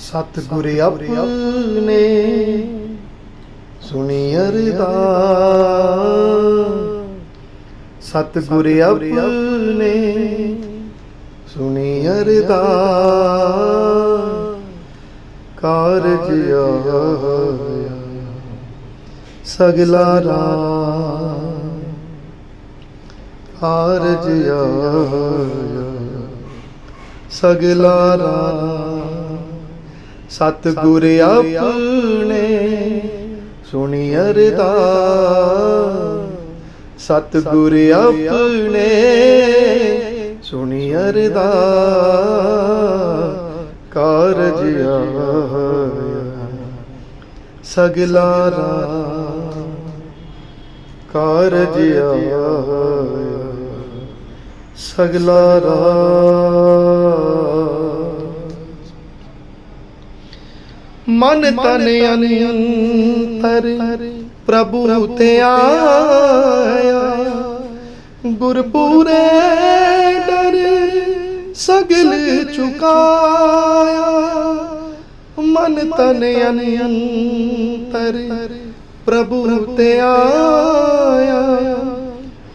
ਸਤਿਗੁਰ ਆਪਣੇ ਸੁਣੀ ਅਰਦਾਸ। ਸਤਿਗੁਰ ਆਪਣੇ ਸੁਣੀ ਅਰਦਾਸ। ਕਾਰਜ ਆਇਆ ਸਗਲਾ ਰਾਮ। ਕਾਰਜ ਆਇਆ ਸਗਲਾ ਰਾ ਸਤਿਗੁਰ ਆਪਣੇ ਸੁਣੀ ਅਰਦਾਸ। ਸਤਿਗੁਰ ਆਪਣੇ ਸੁਣੀ ਅਰਦਾਸ। ਕਾਰਜ ਆਇਆ ਸਗਲਾ ਰਾਮ। ਕਾਰਜ ਆਇਆ ਸਗਲਾ ਰਾ ਮਨ ਤਨ ਅੰਤਰ ਪ੍ਰਭੂ ਤੇ ਆਇਆ। ਗੁਰਪੂਰੇ ਡਰ ਸਗਲ ਚੁਕਾਇਆ। ਮਨ ਤਨ ਅੰਤਰ ਪ੍ਰਭੂ ਤੇ ਆਇਆ।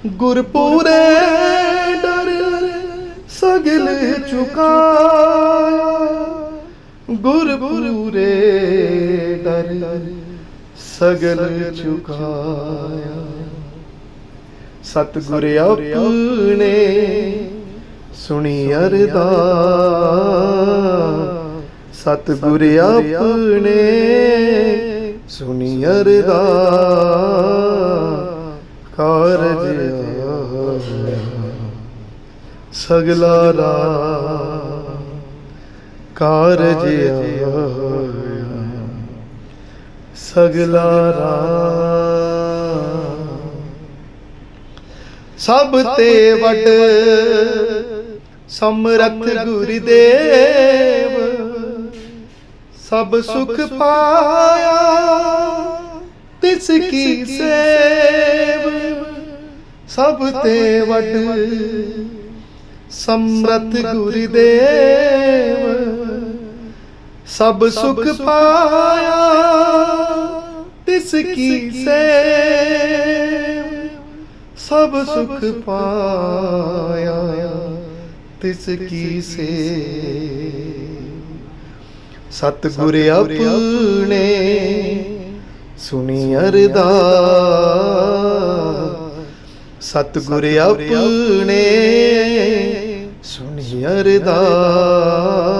ਗੁਰਪੂਰੇ ਡਰ ਸਗਲ ਚੁਕਾਇਆ। ਗੁਰਪੂਰੇ ਡਰ ਸਗਲ ਚੁਕਾਇਆ। ਸਤਿਗੁਰ ਆਪਣੇ ਸੁਣੀ ਅਰਦਾਸ। ਸਤਿਗੁਰ ਆਪਣੇ ਸੁਣੀ ਅਰਦਾਸ। ਕਾਰਜ ਸਗਲਾ ਰਾਮ ਕਾਰਜ ਆਇਆ ਸਗਲਾ ਰਾਮ। ਸਭ ਤੇ ਵੱਡ ਸਮਰਥ ਗੁਰਦੇਵ। ਸਭ ਸੁਖ ਪਾਇਆ ਤਿਸ ਕੀ ਸੇਵ। ਸਭ ਤੇ ਵੱਡ ਸਮਰਥ ਗੁਰਦੇਵ। ਸਭ ਸੁਖ ਪਾਇਆ ਤਿਸ ਕੀ ਸੇਵ ਸਭ ਸੁਖ ਪਾਇਆ ਤਿਸ ਕੀ ਸੇ ਸਤਿਗੁਰ ਆਪਣੇ ਸੁਣੀ ਅਰਦਾਸ। ਸਤਿਗੁਰ ਆਪਣੇ ਸੁਣੀ ਅਰਦਾਸ।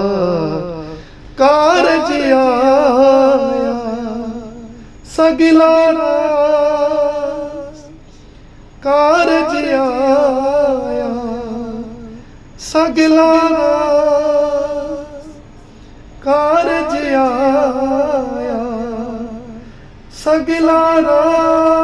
ਕਾਰਜ ਆਇਆ ਸਗਲਾ ਰਾਸ ਕਾਰਜ ਆਇਆ ਸਗਲਾ ਰਾਸ ਕਾਰਜ ਆਇਆ ਸਗਲਾ ਰਾਸ